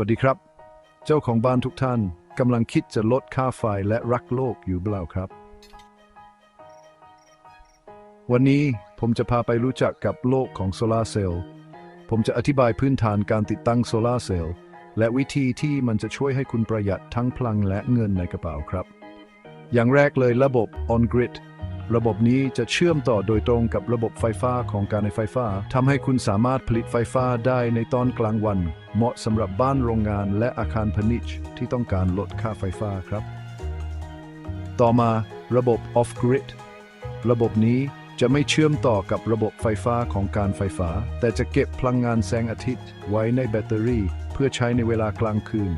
วัสดีครับ เจ้าของบ้านทุกท่านกำลังคิดจะลดค่าไฟและรักโลกอยู่เปล่าครับ วันนี้ผมจะพาไปรู้จักกับโลกของโซลาเซลล์ผมจะอธิบายพื้นฐานการติดตั้งโซลาเซลล์และวิธีที่มันจะช่วยให้คุณประหยัดทั้งพลังและเงินในกระเป๋าครับ อย่างแรกเลยระบบ on-grid ระบบนี้จะเชื่อมต่อโดยตรงกับระบบไฟฟ้าของการไฟฟ้าทำให้คุณสามารถผลิตไฟฟ้าได้ในตอนกลางวัน เหมาะสำหรับบ้านโรงงานและอาคารพาณิชย์ที่ต้องการลดค่าไฟฟ้าครับ ต่อมาระบบ off grid ระบบนี้จะไม่เชื่อมต่อกับระบบไฟฟ้าของการไฟฟ้า แต่จะเก็บพลังงานแสงอาทิตย์ไว้ในแบตเตอรี่ เพื่อใช้ในเวลากลางคืน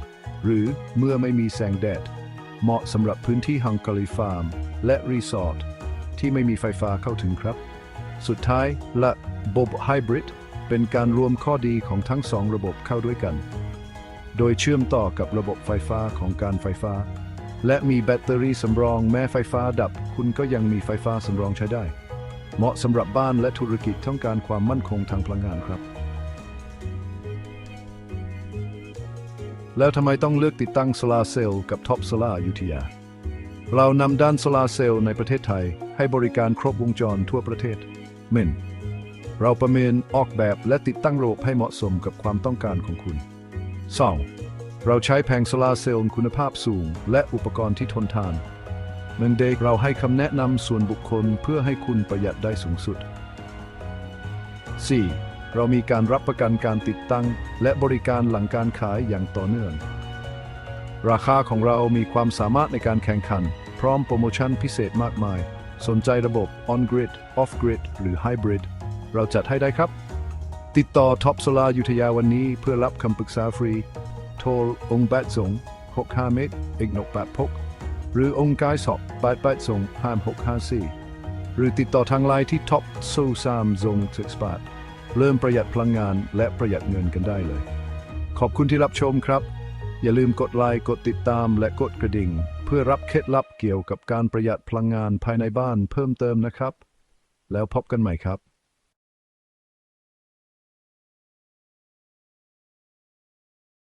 หรือเมื่อไม่มีแสงแดด เหมาะสำหรับพื้นที่ฮังการีฟาร์ม และรีสอร์ท ที่ไม่มีไฟฟ้าเข้าถึงครับ สุดท้ายระบบไฮบริดเป็นการรวมข้อดีของทั้งสองระบบเข้าด้วยกัน โดยเชื่อมต่อกับระบบไฟฟ้าของการไฟฟ้า และมีแบตเตอรี่สำรองแม้ไฟฟ้าดับ คุณก็ยังมีไฟฟ้าสำรองใช้ได้ เหมาะสำหรับบ้านและธุรกิจต้องการความมั่นคงทางพลังงานครับ แล้วทำไมต้องเลือกติดตั้งโซลาเซลล์กับท็อปโซลาร์ยูทียา เรานำด้านโซลาเซลล์ในประเทศไทย ให้บริการครบวงจรทั่วประเทศหนึ่งเราประเมินออกแบบและติดตั้งระบบให้เหมาะสมกับความต้องการของคุณ 2. เราใช้แผงโซลาเซลล์คุณภาพสูง และอุปกรณ์ที่ทนทานเมืองเดกเราให้คำแนะนำส่วนบุคคลเพื่อให้คุณประหยัดได้สูงสุด 4. เรามีการรับประกันการติดตั้ง และบริการหลังการขายอย่างต่อเนื่อง ราคาของเรามีความสามารถในการแข่งขัน พร้อมโปรโมชั่นพิเศษมากมาย สนใจระบบ on-grid off-grid หรือ hybrid เราจัดให้ได้ครับ ติดต่อท็อปโซลายุทยาวันนี้เพื่อรับคำปรึกษาฟรี โทรองค์แบตสง65เมตรเอกนกแปดพกหรือองค์กายสอบแปดแปดสงห้ามหกห้าสี่หรือติดต่อทางไลน์ที่ท็อปโซซามซงศึกสปาเริ่มประหยัดพลังงานและประหยัดเงินกันได้เลย ขอบคุณที่รับชมครับ อย่าลืมกดไลค์กดติดตามและกดกระดิ่ง เพื่อรับเคล็ดลับเกี่ยวกับการประหยัดพลังงานภายในบ้านเพิ่มเติมนะครับ แล้วพบกันใหม่ครับ